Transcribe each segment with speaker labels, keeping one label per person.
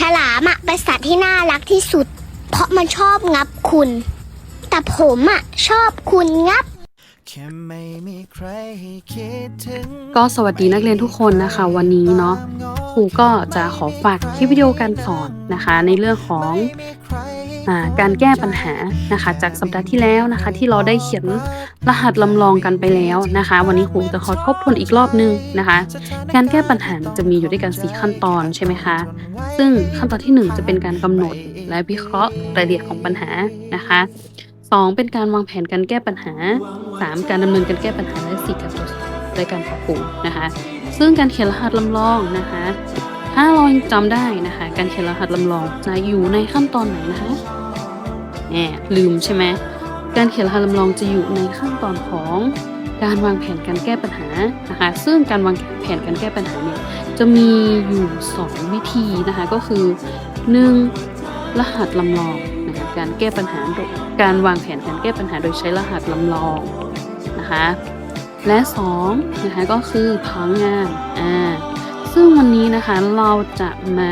Speaker 1: ฉลามอะเป็นสัตว์ที่น่ารักที่สุด เพราะมันชอบงับคุณ แต่ผมอะชอบคุณงับ
Speaker 2: แค่ไม่มีใครให้คิดถึง
Speaker 3: ก็สวัสดีนักเรียนทุกคนนะคะ วันนี้เนาะครูก็จะขอฝากคลิปวิดีโอการสอนนะคะ ในเรื่องของอา การแก้ปัญหานะคะจากสัปดาห์ที่แล้วนะคะ ที่เราได้เขียนรหัสลำลองกันไปแล้วนะคะ วันนี้ครูจะขอทบทวนอีกรอบนึงนะคะ การแก้ปัญหาจะมีอยู่ด้วยกัน4ขั้นตอนใช่ไหมคะซึ่งขั้นตอนที่ 1 จะเป็นการกำหนดและวิเคราะห์รายละเอียดของปัญหานะคะ 2 เป็นการวางแผนการแก้ปัญหา 3 การดำเนินการแก้ปัญหาและ4การตรวจสอบและการปรับปรุงนะคะ ซึ่งการเขียนรหัสลำลองนะคะ ถ้าเรายังจำได้นะคะ การเขียนรหัสลำลองจะอยู่ในขั้นตอนไหนนะคะแหมลืมใช่ไหมการเขียนรหัสลำลองจะอยู่ในขั้นตอนของการวางแผนการแก้ปัญหานะคะ ซึ่งการวางแผนการแก้ปัญหาเนี่ยจะมีอยู่ 2 วิธีนะคะก็คือ 1. รหัสลำลองนะคะการแก้ปัญหาโดยการวางแผนการแก้ปัญหาโดยใช้รหัสลำลองนะคะ และ2นะคะก็คือผังงานอ่า ซึ่งวันนี้นะคะเราจะมา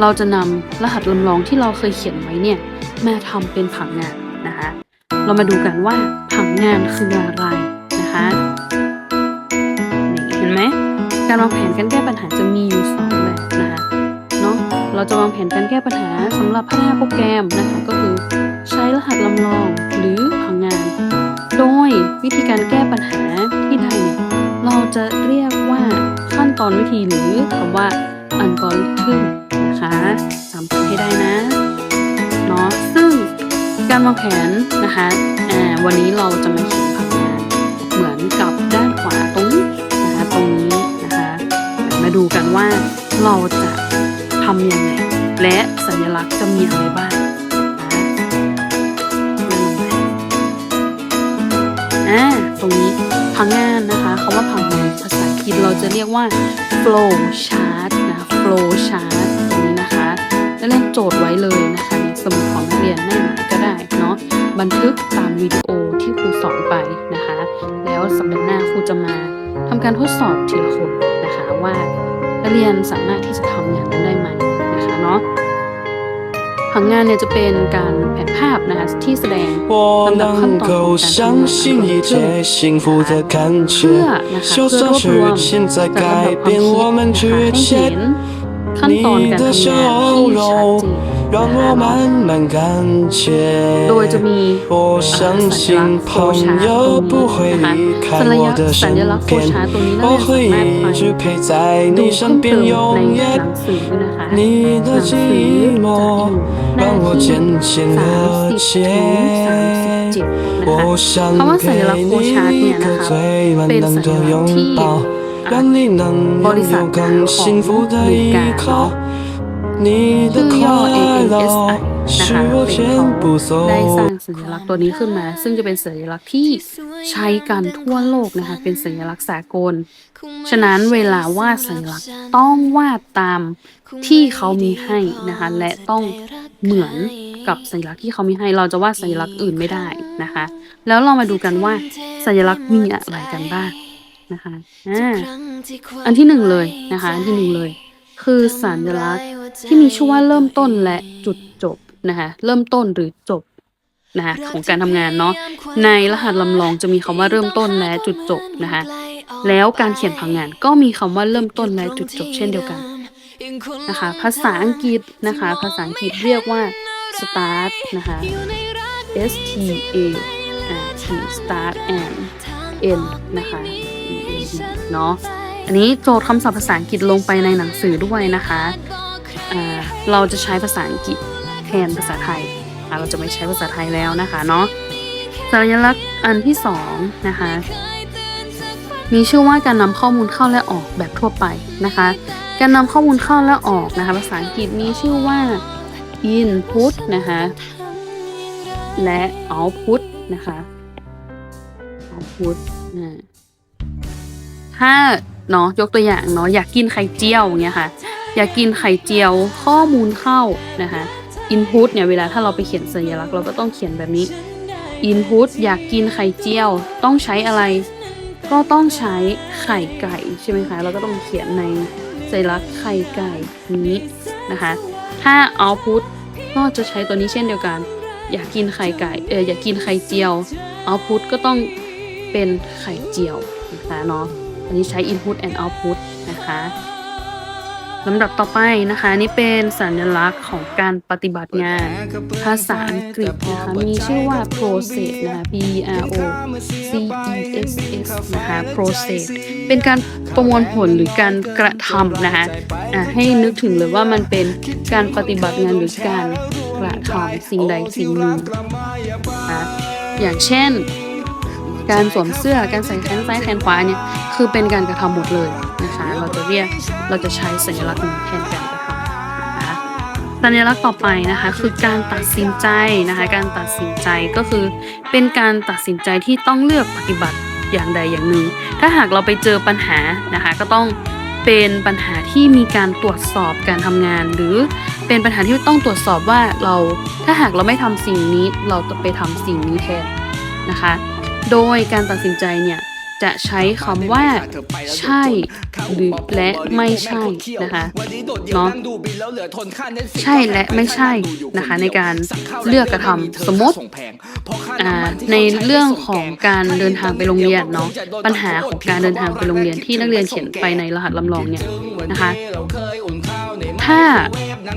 Speaker 3: เราจะนำรหัสลำลองที่เราเคยเขียนไว้เนี่ยมาทำเป็นผังงานนะคะ เรามาดูกันว่าผังงานคืออะไรนะคะนี่เห็นไหมการวางแผนการแก้ปัญหาจะมีอยู่สองแบบนะคะเนาะเราจะวางแผนการแก้ปัญหาสำหรับพัฒนาโปรแกรมนะคะก็คือใช้รหัสลำลองหรือผังงาน โดยวิธีการแก้ปัญหาที่ได้เนี่ยเราจะเรียกว่า ตอนวิธีหรือคำว่าอัลกอริทึมนะคะจำให้ได้นะเนาะซึ่งการวางแผนนะคะวันนี้เราจะมาเขียนผังงานเหมือนกับด้านขวาตรงนี้นะคะตรงนี้นะคะมาดูกันว่าเราจะทำยังไงและสัญลักษณ์จะมีอะไรบ้างนะอ่าตรงนี้พังงานนะคะคำว่าพังงาน เราจะเรียกว่า flow chart นะ flow chart ตรงนี้นะคะแล้วเรียนโจทย์ไว้เลยนะคะในสมุดของนักเรียนหน้าไหนก็ได้เนาะบันทึกตามวิดีโอที่ครูสอนไปนะคะ แล้วสัปดาห์หน้าครูจะมาทำการทดสอบทีละคนนะคะว่านักเรียนสามารถที่จะทำงานนั้นได้ไหมนะคะเนาะ ผังงานเนี่ยจะเป็นการแผ่ภาพนะคะที่แสดงลำดับขั้นตอนการทำงาน
Speaker 4: ซึ่ง
Speaker 3: เพื่อนะคะเพื่อรวบรวมจารลำดับความคิดนะคะให้เห็นขั้นตอนการทำงานที่ชัดเจน
Speaker 4: 让我慢慢感觉。
Speaker 3: 罗威这面，
Speaker 4: 把它放进来。乌，你看，成，我
Speaker 3: 们买
Speaker 4: 一
Speaker 3: 份，多
Speaker 4: 一
Speaker 3: 点，来
Speaker 4: 当
Speaker 3: 书呢，哈。
Speaker 4: 当
Speaker 3: 书，
Speaker 4: 那
Speaker 3: 几三四四五三四节，
Speaker 4: 你，
Speaker 3: คือย่อ
Speaker 4: AASI
Speaker 3: นะคะเป็นเขาได้สร้างสัญลักษณ์ตัวนี้ขึ้นมา ซึ่งจะเป็นสัญลักษณ์ที่ใช้กันทั่วโลกนะคะเป็นสัญลักษณ์สากล ฉะนั้นเวลาวาดสัญลักษณ์ต้องวาดตามที่เขามีให้นะคะและต้องเหมือนกับสัญลักษณ์ที่เขามีให้เราจะวาดสัญลักษณ์อื่นไม่ได้นะคะ แล้วเรามาดูกันว่าสัญลักษณ์มีอะไรกันบ้างนะคะออันที่หนึ่งเลยนะคะอันที่หนึ่งเลย คือสัญลักษณ์ที่มีชื่อว่าเริ่มต้นและจุดจบนะคะเริ่มต้นหรือจบนะคะของการทำงานเนาะในรหัสลำลองจะมีคำว่าเริ่มต้นและจุดจบนะคะแล้วการเขียนผังงานก็มีคำว่าเริ่มต้นและจุดจบเช่นเดียวกันนะคะภาษาอังกฤษนะคะภาษาอังกฤษเรียกว่า start นะคะ S T A R T start and end นะคะเนาะ อันนี้โจทย์คำศัพท์ภาษาอังกฤษลงไปในหนังสือด้วยนะคะเราจะใช้ภาษาอังกฤษแทนภาษาไทย เราจะไม่ใช้ภาษาไทยแล้วนะคะเนาะสัญลักษณ์อันที่สองนะคะ มีชื่อว่าการนำข้อมูลเข้าและออกแบบทั่วไปนะคะ การนำข้อมูลเข้าและออกนะคะ ภาษาอังกฤษมีชื่อว่า input นะคะ และ output นะคะ output ถ้า เนาะยกตัวอย่างเนาะอยากกินไข่เจียวอย่างเงี้ยค่ะ อยากกินไข่เจียวข้อมูลเข้านะคะ input เนี่ยเวลาถ้าเราไปเขียนสัญลักษณ์เราก็ต้องเขียนแบบนี้ input อยากกินไข่เจียว ต้องใช้อะไร ก็ต้องใช้ไข่ไก่ใช่ไหมคะเราก็ต้องเขียนในสัญลักษณ์ไข่ไก่นี้นะคะ ถ้า output ก็จะใช้ตัวนี้เช่นเดียวกัน อยากกินไข่ไก่เอออยากกินไข่เจียว output ก็ต้องเป็นไข่เจียวนะคะเนาะ อันนี้ใช้ input and output นะคะลำดับต่อไปนะคะ นี่เป็นสัญลักษณ์ของการปฏิบัติงาน ภาษาอังกฤษนะคะมีชื่อว่า process นะคะ P R O C E S S นะคะ process เป็นการประมวลผลหรือการกระทำนะคะะให้นึกถึงเลยว่ามันเป็นการปฏิบัติงานหรือการกระทำสิ่งใดสิ่งหนึ่งนะคะอย่างเช่น การสวมเสื้อการใส่แขนซ้ายแขนขวาเนี่ยคือเป็นการกระทำหมดเลยนะคะ เราจะเรียกเราจะใช้สัญลักษณ์นี้แทนการกระทำนะคะสัญลักษณ์ต่อไปนะคะคือการตัดสินใจนะคะการตัดสินใจก็คือเป็นการตัดสินใจที่ต้องเลือกปฏิบัติอย่างใดอย่างหนึ่ง ถ้าหากเราไปเจอปัญหานะคะก็ต้องเป็นปัญหาที่มีการตรวจสอบการทำงาน หรือเป็นปัญหาที่ต้องตรวจสอบว่าเราถ้าหากเราไม่ทำสิ่งนี้เราจะไปทำสิ่งนี้แทนนะคะ โดยการตัดสินใจเนี่ยจะใช้คำว่าใช่หรือและไม่ใช่นะคะเนาะใช่และไม่ใช่นะคะในการเลือกกระทำสมมติในเรื่องของการเดินทางไปโรงเรียนเนาะปัญหาของการเดินทางไปโรงเรียนที่นักเรียนเขียนไปในรหัสลำลองเนี่ยนะคะถ้า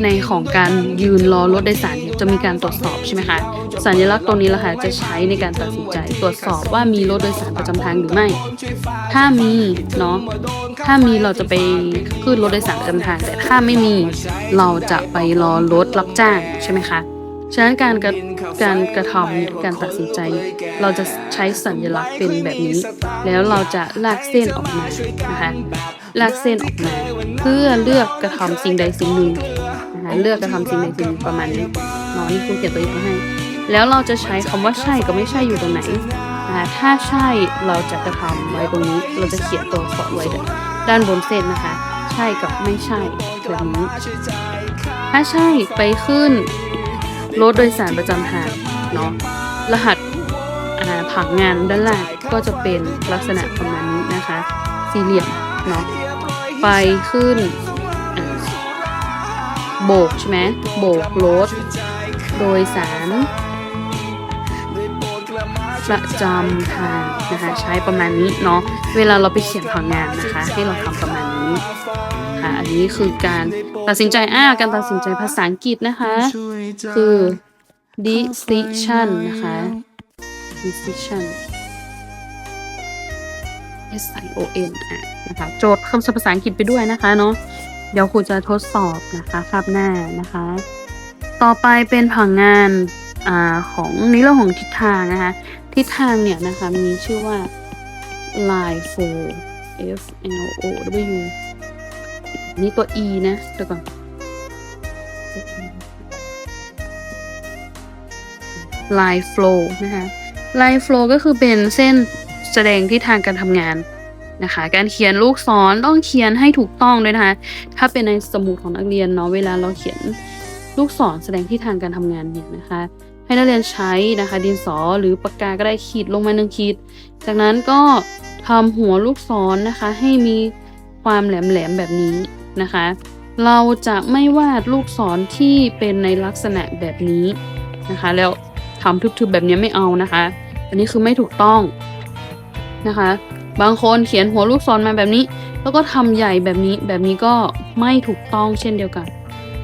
Speaker 3: ในของการยืนรอรถโดยสาร จะมีการตรวจสอบใช่ไหมคะ สัญลักษณ์ตรงนี้แหละค่ะจะใช้ในการตัดสินใจ ตรวจสอบว่ามีรถโดยสารประจำทางหรือไม่ ถ้ามีเนาะ ถ้ามีเราจะไปขึ้นรถโดยสารประจำทาง แต่ถ้าไม่มีเราจะไปรอรถรับจ้างใช่ไหมคะ ฉะนั้นการกระการกระทำการตัดสินใจ เราจะใช้สัญลักษณ์เป็นแบบนี้ แล้วเราจะลากเส้นออกมานะคะลากเส้นออกมาเพื่อเลือกกระทำสิ่งใดสิ่งหนึ่งนะคะเลือกกระทำสิ่งใดสิ่งหนึ่งประมาณนี้ เนาะนี่ครูเขียนตัวอย่างมาให้ แล้วเราจะใช้คำว่าใช่กับไม่ใช่อยู่ตรงไหนนะถ้าใช่เราจะกระทำไว้ตรงนี้ เราจะเขียนตัวอักษรไว้ด้านบนเส้นนะคะ ใช่กับไม่ใช่แบบนี้ ถ้าใช่ไปขึ้นรถโดยสารประจำทางเนาะรหัสผังงานด้านล่างก็จะเป็นลักษณะประมาณนี้นะคะ สี่เหลี่ยมเนาะไปขึ้นโบกใช่ไหมโบกรถ โดยสาร ประจำทางนะคะใช้ประมาณนี้เนาะเวลาเราไปเขียนผังงานนะคะ ให้เราทำประมาณนี้ค่ะอันนี้คือการตัดสินใจอ่าการตัดสินใจภาษาอังกฤษนะคะ คือ decision นะคะ decision S I O N อะนะคะโจทย์คำศัพท์ภาษาอังกฤษไปด้วยนะคะเนาะเดี๋ยวครูจะทดสอบนะคะคาบหน้านะคะ ต่อไปเป็นผังงานอของในเรื่องของทิศทางนะคะ ทิศทางเนี่ยนะคะมีชื่อว่า line flow F L O W นี่ตัว E นะเดี๋ยวก่อน line flow นะคะ line flow ก็คือเป็นเส้นแสดงทิศทางการทำงานนะคะ การเขียนลูกศรต้องเขียนให้ถูกต้องด้วยนะคะ ถ้าเป็นในสมุดของนักเรียนเนาะเวลาเราเขียน ลูกศรแสดงทิศทางการทำงานเนี่ยนะคะ ให้นักเรียนใช้นะคะ ดินสอหรือปากกาก็ได้ขีดลงมาหนึ่งขีด จากนั้นก็ทำหัวลูกศรนะคะ ให้มีความแหลมๆแบบนี้นะคะ เราจะไม่วาดลูกศรที่เป็นในลักษณะแบบนี้นะคะ แล้วทำทึบๆแบบนี้ไม่เอานะคะ อันนี้คือไม่ถูกต้องนะคะ บางคนเขียนหัวลูกศรมาแบบนี้ แล้วก็ทำใหญ่แบบนี้แบบนี้ก็ไม่ถูกต้องเช่นเดียวกัน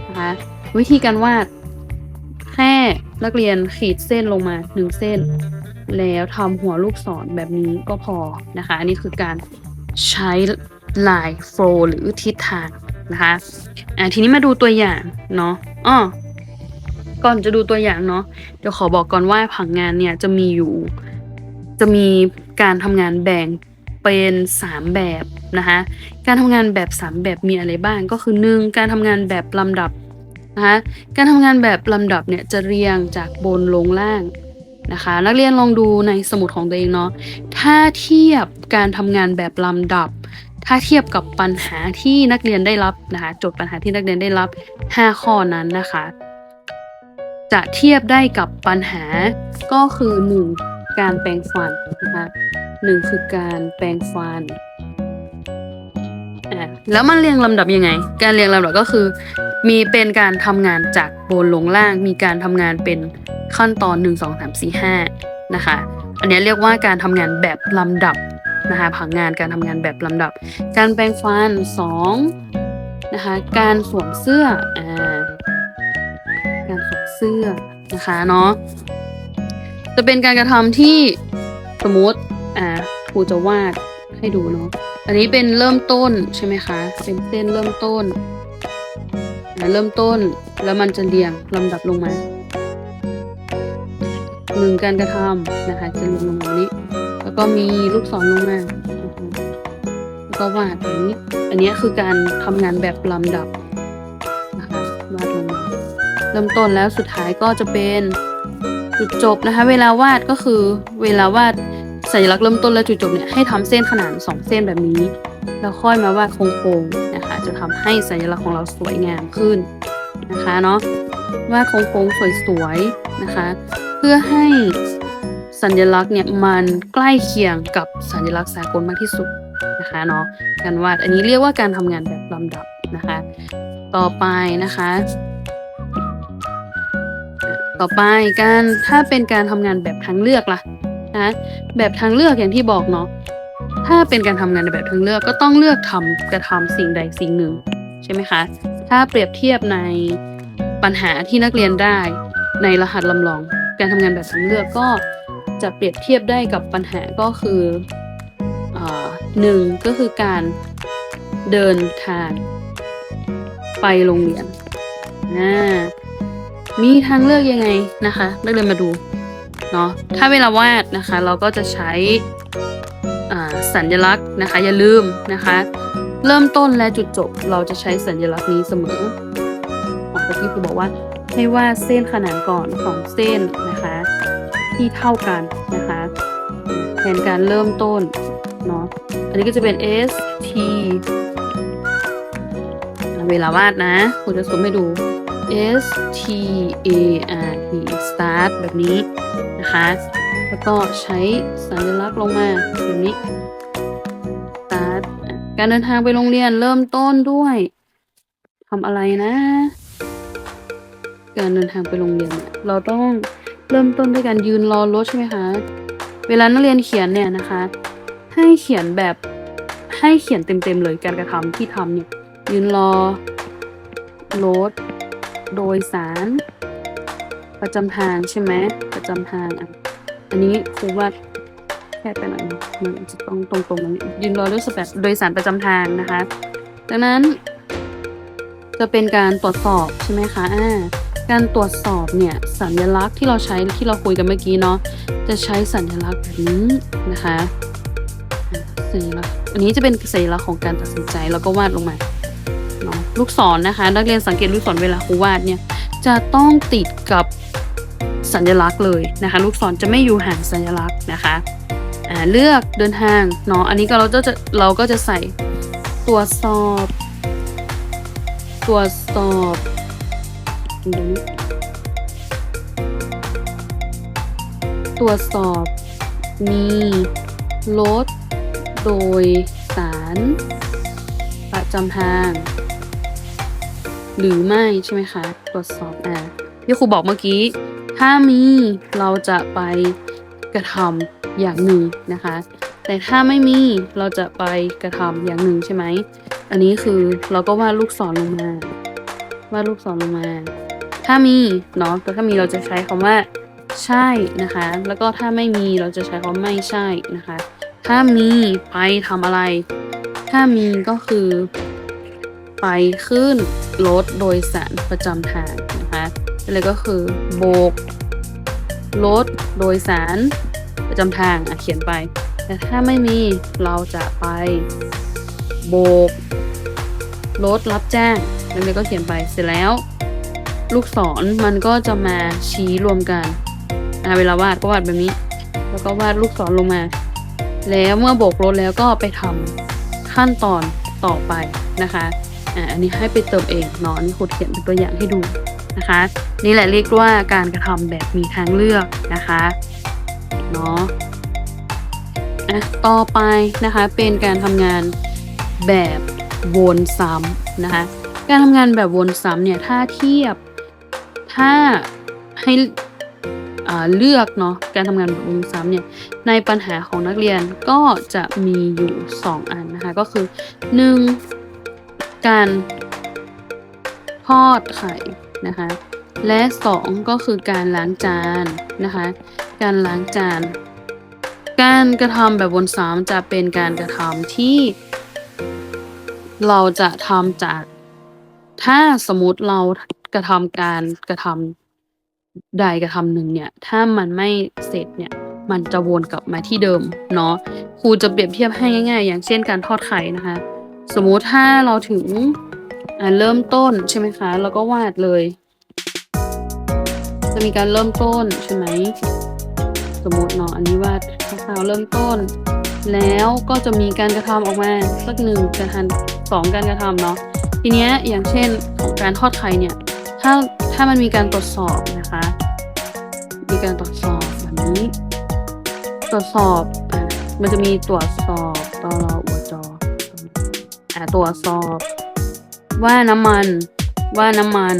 Speaker 3: นะคะ วิธีการวาด แค่นักเรียนขีดเส้นลงมาหนึ่งเส้น แล้วทำหัวลูกศรแบบนี้ก็พอนะคะ อันนี้คือการใช้ลายโฟล์หรือทิศทางนะคะอ่าทีนี้มาดูตัวอย่างเนาะอ้อก่อนจะดูตัวอย่างเนาะเดี๋ยวขอบอกก่อนว่าผังงานเนี่ยจะมีอยู่ จะมีการทำงานแบ่งเป็น3แบบนะคะการทำงานแบบ 3 แบบมีอะไรบ้างก็คือ 1. การทำงานแบบลำดับ นะคะการทำงานแบบลำดับเนี่ยจะเรียงจากบนลงล่างนะคะ นักเรียนลองดูในสมุดของตัวเองเนาะถ้าเทียบการทำงานแบบลำดับ ถ้าเทียบกับปัญหาที่นักเรียนได้รับนะคะโจทย์ปัญหาที่นักเรียนได้รับ 5 ข้อนั้นนะคะ จะเทียบได้กับปัญหาก็คือ 1. การแปรงฟันนะคะหนึ่งคือการแปรงฟันแล้วมันเรียงลำดับยังไง การเรียงลำดับก็คือ มีเป็นการทำงานจากบนลงล่าง มีการทำงานเป็นขั้นตอน 1 2 3 4 5นะคะ อันนี้เรียกว่าการทำงานแบบลำดับนะคะผังงานการทำงานแบบลำดับ การแปรงฟัน2นะคะ การสวมเสื้ออ่าการสวมเสื้อนะคะเนาะ จะเป็นการกระทำที่สมมติอ่าครูจะวาดให้ดูเนาะ อันนี้เป็นเริ่มต้นใช่ไหมคะ เป็นเส้นเริ่มต้น อ่าเริ่มต้นแล้วมันจะเรียงลำดับลงมาหนึ่งการกระทำนะคะจะเรียงลงมานี้ แล้วก็มีลูกศรลงมาแล้วก็วาดแบบนี้ อันนี้คือการทำงานแบบลำดับนะคะวาดลงมาเริ่มต้นแล้วสุดท้ายก็จะเป็นจุดจบนะคะ เวลาวาดก็คือเวลาวาดสัญลักษณ์เริ่มต้นและจุดจบเนี่ยให้ทำเส้นขนานสองเส้นแบบนี้ แล้วค่อยมาวาดโค้งๆ นะคะจะทำให้สัญลักษณ์ของเราสวยงามขึ้นนะคะเนาะวาดโค้งๆสวยๆนะคะ เพื่อให้สัญลักษณ์เนี่ยมันใกล้เคียงกับสัญลักษณ์สากลมากที่สุดนะคะเนาะการวาดอันนี้เรียกว่าการทำงานแบบลำดับนะคะ ต่อไปนะคะ ต่อไปการถ้าเป็นการทำงานแบบทางเลือกล่ะนะแบบทางเลือกอย่างที่บอกเนาะ ถ้าเป็นการทำงานในแบบทางเลือกก็ต้องเลือกทำกระทำสิ่งใดสิ่งหนึ่ง ใช่ไหมคะ ถ้าเปรียบเทียบในปัญหาที่นักเรียนได้ในรหัสลำลอง การทำงานแบบทางเลือกก็จะเปรียบเทียบได้กับปัญหาก็คืออหนึ่งก็คือการเดินทางไปโรงเรียนอ่ามีทางเลือกยังไงนะคะนักเรียนมาดูเนาะถ้าเวลาวาดนะคะ เราก็จะใช้ สัญลักษณ์นะคะ อย่าลืมนะคะ เริ่มต้นและจุดจบเราจะใช้สัญลักษณ์นี้เสมอของที่ครูบอกว่าให้วาดเส้นขนานก่อนสองเส้นนะคะ ที่เท่ากันนะคะแทนการเริ่มต้นเนาะอันนี้ก็จะเป็น S T เวลาวาดนะครูจะสมให้ดู S T A R T start แบบนี้นะคะ แล้วก็ใช้สัญลักษณ์ลงมาแบบนี้ การเดินทางไปโรงเรียนเริ่มต้นด้วยทำอะไรนะ การเดินทางไปโรงเรียนเนี่ยเราต้องเริ่มต้นด้วยการยืนรอรถใช่ไหมคะ เวลานักเรียนเขียนเนี่ยนะคะ ให้เขียนแบบให้เขียนเต็มๆเลยการกระทำที่ทำเนี่ยยืนรอรถโดยสาร ประจำทางใช่ไหมประจำทางอันนี้ครูว่า แค่ไปหน่อยเนมันจะต้องตรงๆตรงนี้ยืนรอรถแบบโดยสารประจำทางนะคะ ดังนั้น จะเป็นการตรวจสอบใช่ไหมคะอ่าการตรวจสอบเนี่ยสัญลักษณ์ที่เราใช้ที่เราคุยกันเมื่อกี้เนาะจะใช้สัญลักษณ์แบบนี้นะคะสัญลักษณ์อันนี้จะเป็นสัญลักษณ์ของการตัดสินใจแล้วก็วาดลงมาเนาะลูกศรนะคะ นักเรียนสังเกตลูกศรเวลาครูวาดเนี่ยจะต้องติดกับสัญลักษณ์เลยนะคะ ลูกศรจะไม่อยู่ห่างสัญลักษณ์นะคะ เลือกเดินทางเนาะอันนี้ก็เราจะเราก็จะใส่ตรวจสอบ ตรวจสอบตรวจสอบ มีรถโดยสารประจำทาง หรือไม่ใช่ไหมคะ ตรวจสอบอ่าที่ครูบอกเมื่อกี้ ถ้ามีเราจะไป กระทำอย่างหนึ่งนะคะ แต่ถ้าไม่มีเราจะไปกระทำอย่างหนึ่งใช่ไหม อันนี้คือเราก็วาดลูกศรลงมาวาดลูกศรลงมา ถ้ามีเนาะแต่ถ้ามีเราจะใช้คำว่า ใช่นะคะ แล้วก็ถ้าไม่มีเราจะใช้คำไม่ใช่นะคะ ถ้ามีไปทำอะไร ถ้ามีก็คือ ไปขึ้นรถโดยสารประจำทางนะคะอะไรก็คือโบก รถโดยสารประจำทางอะเขียนไป แต่ถ้าไม่มีเราจะไปโบกรถรับแจ้งแล้วก็เขียนไปเสร็จแล้ว ลูกศรมันก็จะมาชี้รวมกันอะเวลาวาดก็วาดแบบนี้ แล้วก็วาดลูกศรลงมา แล้วเมื่อโบกรถแล้วก็ไปทำขั้นตอนต่อไปนะคะอ่าอันนี้ให้ไปเติมเองเนาะนนี่ครูเขียนเป็นตัวอย่างให้ดู นะคะ นี่แหละเรียกว่าการกระทำแบบมีทางเลือกนะคะเนาะอะต่อไปนะคะเป็นการทำงานแบบวนซ้ำนะคะ การทำงานแบบวนซ้ำเนี่ยถ้าเทียบถ้าให้เลือกเนาะการทำงานแบบวนซ้ำเนี่ยในปัญหาของนักเรียนก็จะมีอยู่ 2 อันนะคะ ก็คือ 1. การทอดไข่ นะคะ และ 2 ก็คือการล้างจานนะคะ การล้างจาน การกระทำแบบวนซ้ำจะเป็นการกระทำที่เราจะทำจาก ถ้าสมมติเรากระทำการกระทำใดกระทำหนึ่งเนี่ย ถ้ามันไม่เสร็จเนี่ย มันจะวนกลับมาที่เดิมเนาะครูจะเปรียบเทียบให้ง่าย ๆ อย่างเช่นการทอดไข่นะคะ สมมุติถ้าเราถึง อ่าเริ่มต้นใช่ไหมคะ แล้วก็วาดเลย จะมีการเริ่มต้นใช่ไหมสมมติเนาะอันนี้วาดคร่าวๆเริ่มต้น แล้วก็จะมีการกระทำออกมาสักหนึ่งการทำสองการกระทำเนาะทีเนี้ยอย่างเช่นของการทอดไข่เนี่ย ถ้าถ้ามันมีการตรวจสอบนะคะ มีการตรวจสอบแบบนี้ ตรวจสอบมันจะมีตรวจสอบตรอวจอะตรวจสอบ ว่าน้ำมัน ว่าน้ำมัน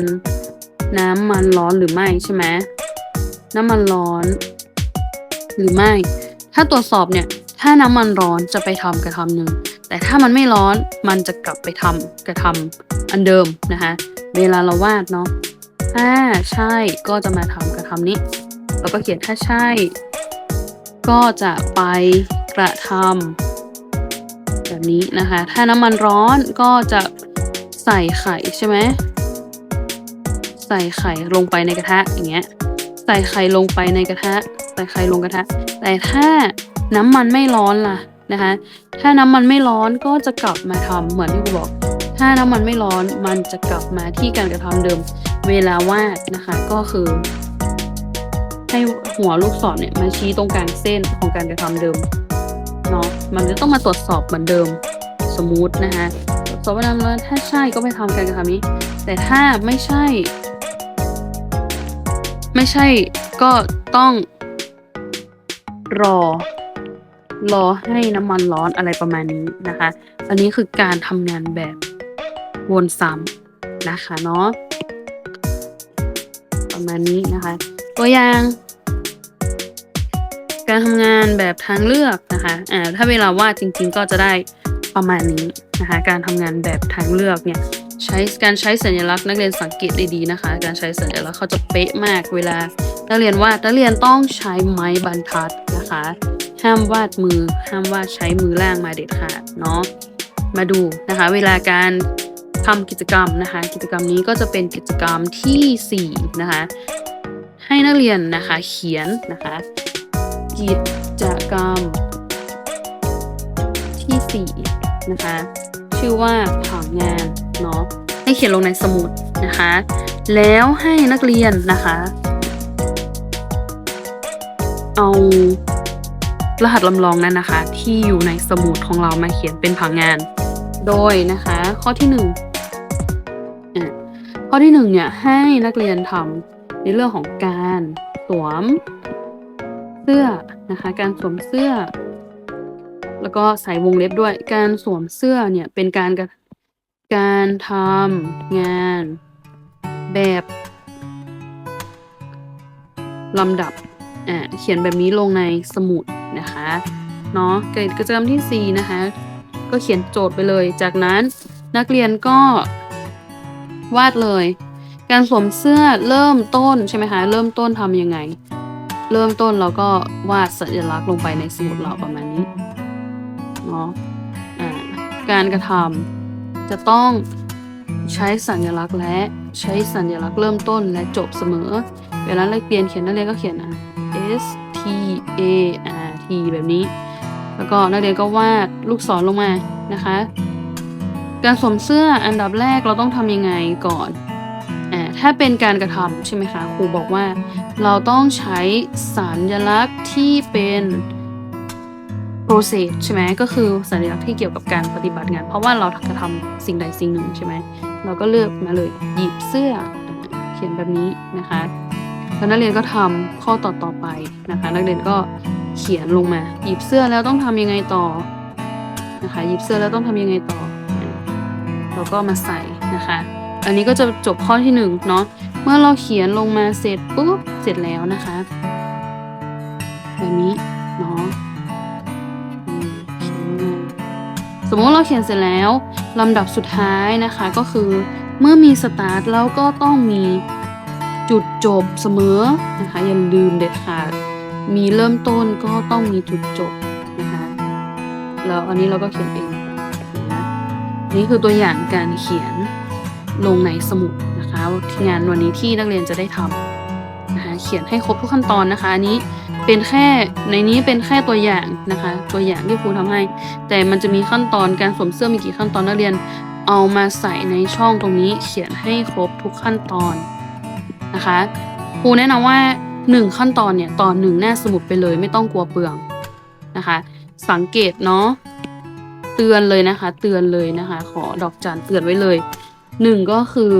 Speaker 3: น้ำมันร้อนหรือไม่ใช่ไหมน้ำมันร้อน หรือไม่ ถ้าตรวจสอบเนี่ย ถ้าน้ำมันร้อนจะไปทำกระทำหนึ่ง แต่ถ้ามันไม่ร้อนมันจะกลับไปทำกระทำอันเดิมนะคะเวลาเราวาดเนาะถ้าใช่ก็จะมาทำกระทำนี้แล้วก็เขียนถ้าใช่ ก็จะไปกระทำแบบนี้นะคะ ถ้าน้ำมันร้อนก็จะ ใส่ไข่ใช่ไหมใส่ไข่ลงไปในกระทะอย่างเงี้ยใส่ไข่ลงไปในกระทะ ใส่ไข่ลงกระทะ แต่ถ้าน้ำมันไม่ร้อนล่ะนะคะ ถ้าน้ำมันไม่ร้อนก็จะกลับมาทำเหมือนที่ครูบอก ถ้าน้ำมันไม่ร้อนมันจะกลับมาที่การกระทำเดิม เวลาวาดนะคะ ก็คือ ให้หัวลูกศรเนี่ยมาชี้ตรงกลางเส้นของการกระทำเดิมเนาะมันจะต้องมาตรวจสอบเหมือนเดิมสมมุตินะคะ ตรวจสอบว่าน้ำร้อนถ้าใช่ก็ไปทำการกระทำนี้ แต่ถ้าไม่ใช่ ไม่ใช่ก็ต้อง รอ รอให้น้ำมันร้อนอะไรประมาณนี้นะคะ อันนี้คือการทำงานแบบวนซ้ำนะคะเนาะประมาณนี้นะคะ ตัวอย่างการทำงานแบบทางเลือกนะคะ อ่า ถ้าเวลาว่าจริง ๆ ก็จะได้ ประมาณนี้นะคะการทำงานแบบทางเลือกเนี่ยใช้การใช้สัญลักษณ์นักเรียนสังเกตได้ดีนะคะ การใช้สัญลักษณ์เขาจะเป๊ะมากเวลา นักเรียนวาดนักเรียนต้องใช้ไม้บรรทัดนะคะ ห้ามวาดมือ ห้ามวาดใช้มือล่างมาเด็ดขาดเนาะมาดูนะคะ เวลาการทำกิจกรรมนะคะ กิจกรรมนี้ก็จะเป็นกิจกรรมทีสี่4นะคะให้นักเรียนนะคะเขียนนะคะ กิจกรรมที่สี่ นะคะ ชื่อว่าผังงานเนาะให้เขียนลงในสมุดนะคะ แล้วให้นักเรียนนะคะ เอารหัสลำลองนั้นนะคะ ที่อยู่ในสมุดของเรามาเขียนเป็นผังงาน โดยนะคะ ข้อที่หนึ่งอะข้อที่หนึ่งเนี่ยให้นักเรียนทำในเรื่องของการสวมเสื้อนะคะ การสวมเสื้อ แล้วก็ใส่วงเล็บด้วย การสวมเสื้อเนี่ยเป็นการการทำงานแบบลำดับอ่าเขียนแบบนี้ลงในสมุดนะคะเนาะกิจกรรมที่ 4 นะคะ ก็เขียนโจทย์ไปเลย จากนั้นนักเรียนก็วาดเลย การสวมเสื้อเริ่มต้นใช่ไหมคะเริ่มต้นทำยังไง เริ่มต้นเราก็วาดสัญลักษณ์ลงไปในสมุดเราประมาณนี้ เนาะการกระทำจะต้องใช้สัญลักษณ์และใช้สัญลักษณ์เริ่มต้นและจบเสมอ เวลานักเรียนเขียนนักเรียนก็เขียนอะ S T A R T แบบนี้ แล้วก็นักเรียนก็วาดลูกศรลงมานะคะ การสวมเสื้ออันดับแรกเราต้องทำยังไงก่อนอ่าถ้าเป็นการกระทำใช่ไหมคะครูบอกว่า เราต้องใช้สัญลักษณ์ที่เป็น process ใช่ไหมก็คือสัญลักษณ์ที่เกี่ยวกับการปฏิบัติงาน เพราะว่าเรากระทำสิ่งใดสิ่งหนึ่งใช่ไหมเราก็เลือกมาเลยหยิบเสื้อเขียนแบบนี้นะคะแล้วนักเรียนก็ทำข้อต่อต่อไปนะคะ นักเรียนก็เขียนลงมา หยิบเสื้อแล้วต้องทำยังไงต่อนะคะหยิบเสื้อแล้วต้องทำยังไงต่อเราก็มาใส่นะคะ อันนี้ก็จะจบข้อที่หนึ่งเนาะเมื่อเราเขียนลงมาเสร็จปุ๊บเสร็จแล้วนะคะแบบนี้เนาะ สมมติเราเขียนเสร็จแล้วลำดับสุดท้ายนะคะก็คือ เมื่อมีสตาร์ทแล้วก็ต้องมีจุดจบเสมอนะคะอย่าลืมเด็ดขาดมีเริ่มต้นก็ต้องมีจุดจบนะคะแล้วอันนี้เราก็เขียนเองนะนี่คือตัวอย่างการเขียนลงในสมุดนะคะงานวันนี้ที่นักเรียนจะได้ทำ เขียนให้ครบทุกขั้นตอนนะคะ อันนี้เป็นแค่ในนี้เป็นแค่ตัวอย่างนะคะ ตัวอย่างที่ครูทำให้ แต่มันจะมีขั้นตอนการสวมเสื้อมีกี่ขั้นตอนนักเรียน เอามาใส่ในช่องตรงนี้เขียนให้ครบทุกขั้นตอนนะคะครูแนะนำว่าหนึ่งขั้นตอนเนี่ยต่อหนึ่งหน้าสมุดไปเลยไม่ต้องกลัวเปลืองนะคะ สังเกตเนาะเตือนเลยนะคะ เตือนเลยนะคะ ขอดอกจันเตือนไว้เลยหนึ่งก็คือ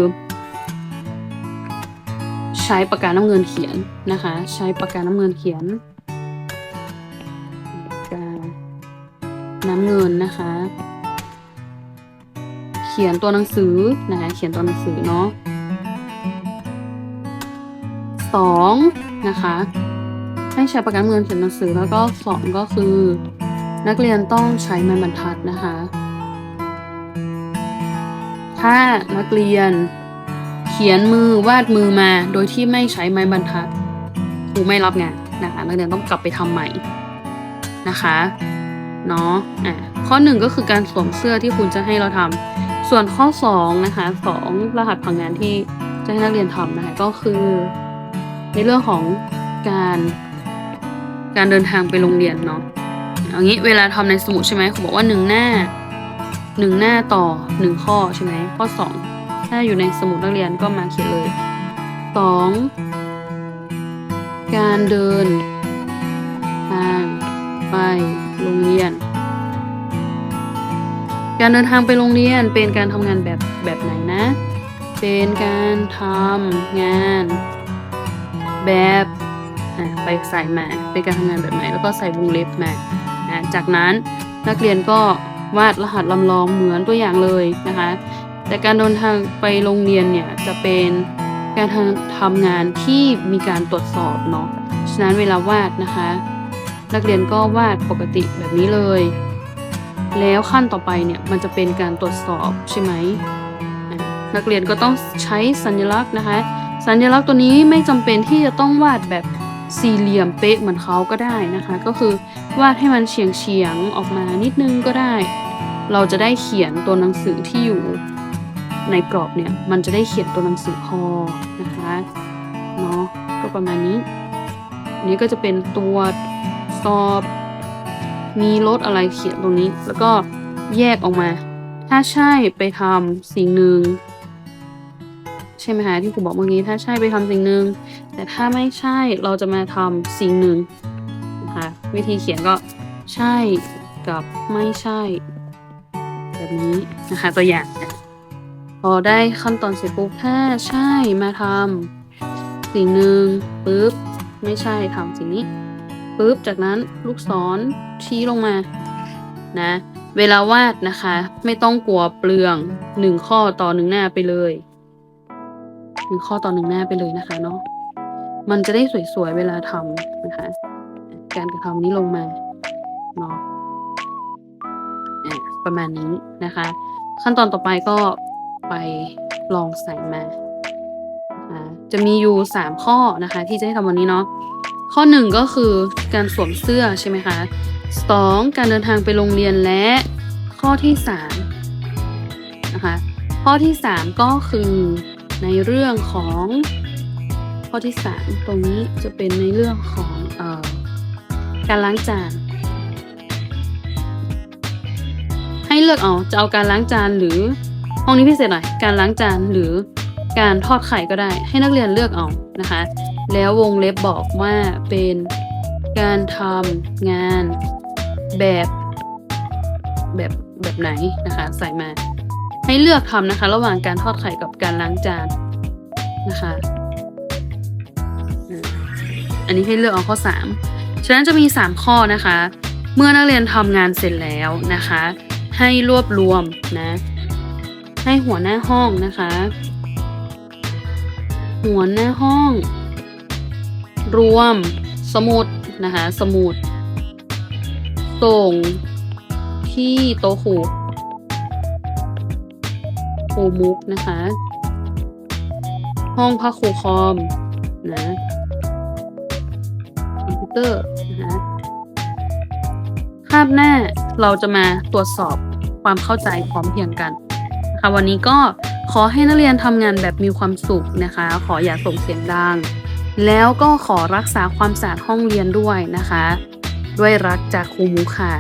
Speaker 3: ใช้ปากกาน้ำเงินเขียนนะคะ ใช้ปากกาน้ำเงินเขียนปากกาน้ำเงินนะคะ เขียนตัวหนังสือนะคะ เขียนตัวหนังสือเนาะสองนะคะให้ใช้ปากกาน้ำเงินเขียนหนังสือแล้วก็สองก็คือ นักเรียนต้องใช้ไม้บรรทัดนะคะ ถ้านักเรียน ขียนมือวาดมือมาโดยที่ไม่ใช้ไม้บรรทัดครูไม่รับงานนะคะนักเรียนต้องกลับไปทำใหม่นะคะเนาะอะข้อหนึ่งก็คือการสวมเสื้อที่คุณจะให้เราทำส่วนข้อสองนะคะสองรหัสผังงานที่จะให้นักเรียนทำนะคะก็คือ ในเรื่องของการการเดินทางไปโรงเรียนเนาะเอางี้เวลาทำในสมุดใช่ไหมเขาบอกว่าหนึ่งหน้าหนึ่งหน้าต่อหนึ่งข้อใช่ไหมข้อสอง ถ้าอยู่ในสมุดนักเรียนก็มาเขียนเลยสองการเดินทางไปโรงเรียน การเดินทางไปโรงเรียนเป็นการทำงานแบบแบบไหนนะ เป็นการทำงานแบบไปใส่มา เป็นการทำงานแบบไหน แล้วก็ใส่วงเล็บมาจากนั้นนักเรียนก็วาดรหัสลำลองเหมือนตัวอย่างเลยนะคะ แต่การเดินทางไปโรงเรียนเนี่ยจะเป็นการทำงานที่มีการตรวจสอบเนาะ ฉะนั้นเวลาวาดนะคะ นักเรียนก็วาดปกติแบบนี้เลย แล้วขั้นต่อไปเนี่ยมันจะเป็นการตรวจสอบใช่ไหม นักเรียนก็ต้องใช้สัญลักษณ์นะคะ สัญลักษณ์ตัวนี้ไม่จำเป็นที่จะต้องวาดแบบสี่เหลี่ยมเป๊ะเหมือนเขาก็ได้นะคะ ก็คือวาดให้มันเฉียงเฉียงออกมานิดนึงก็ได้ เราจะได้เขียนตัวหนังสือที่อยู่ ในกรอบเนี่ยมันจะได้เขียนตัวหนังสือพอนะคะเนาะก็ประมาณนี้นี้ก็จะเป็นตัวสอบ มีรถอะไรเขียนตรงนี้ แล้วก็แยกออกมา ถ้าใช่ไปทำสิ่งหนึ่งใช่ไหมคะที่ครูบอกเมื่อกี้ถ้าใช่ไปทำสิ่งหนึ่งแต่ถ้าไม่ใช่เราจะมาทำสิ่งหนึ่งนะคะวิธีเขียนก็ใช่กับไม่ใช่ แบบนี้นะคะตัวอย่างนะ อได้ขั้นตอนเสร็จปุ๊บถ้าใช่มาทำสิ่งหนึ่งปุ๊บไม่ใช่ทำสิ่งนี้ปุ๊บจากนั้นลูกศรชี้ลงมานะเวลาวาดนะคะ ไม่ต้องกลัวเปลืองหนึ่งข้อต่อหนึ่งหน้าไปเลยหนึ่งข้อต่อหนึ่งหน้าไปเลยนะคะเนาะมันจะได้สวยๆเวลาทำนะคะ การกระทำนี้ลงมาเนาะอะประมาณนี้นะคะ ขั้นตอนต่อไปก็ ไปลองใส่มา จะมีอยู่สามข้อนะคะ ที่จะให้ทำวันนี้เนาะ ข้อหนึ่งก็คือการสวมเสื้อใช่ไหมคะสองการเดินทางไปโรงเรียนและข้อที่สามนะคะข้อที่สามก็คือในเรื่องของข้อที่สามตรงนี้จะเป็นในเรื่องของออการล้างจานให้เลือกเอาจะเอาการล้างจานหรือ ห้องนี้พิเศษหน่อย การล้างจานหรือการทอดไข่ก็ได้ ให้นักเรียนเลือกเอานะคะ แล้ววงเล็บบอกว่าเป็นการทำงานแบบแบบแบบไหนนะคะ ใส่มา ให้เลือกทำนะคะ ระหว่างการทอดไข่กับการล้างจานนะคะอันนี้ให้เลือกเอาข้อ 3 ฉะนั้นจะมี 3 ข้อนะคะ เมื่อนักเรียนทำงานเสร็จแล้วนะคะ ให้รวบรวมนะ ให้หัวหน้าห้องนะคะ หัวหน้าห้อง รวม สมุดนะคะ สมุด ส่ง ที่โต๊ะครูครูมุกนะคะ ห้องพักครูคอมนะคอมพิวเตอร์นะคะคาบหน้าเราจะมาตรวจสอบความเข้าใจพร้อมเพียงกัน คะวันนี้ก็ขอให้นักเรียนทำงานแบบมีความสุขนะคะ ขออย่าส่งเสียงดัง แล้วก็ขอรักษาความสะอาดห้องเรียนด้วยนะคะ ด้วยรักจากครูมุค่ะ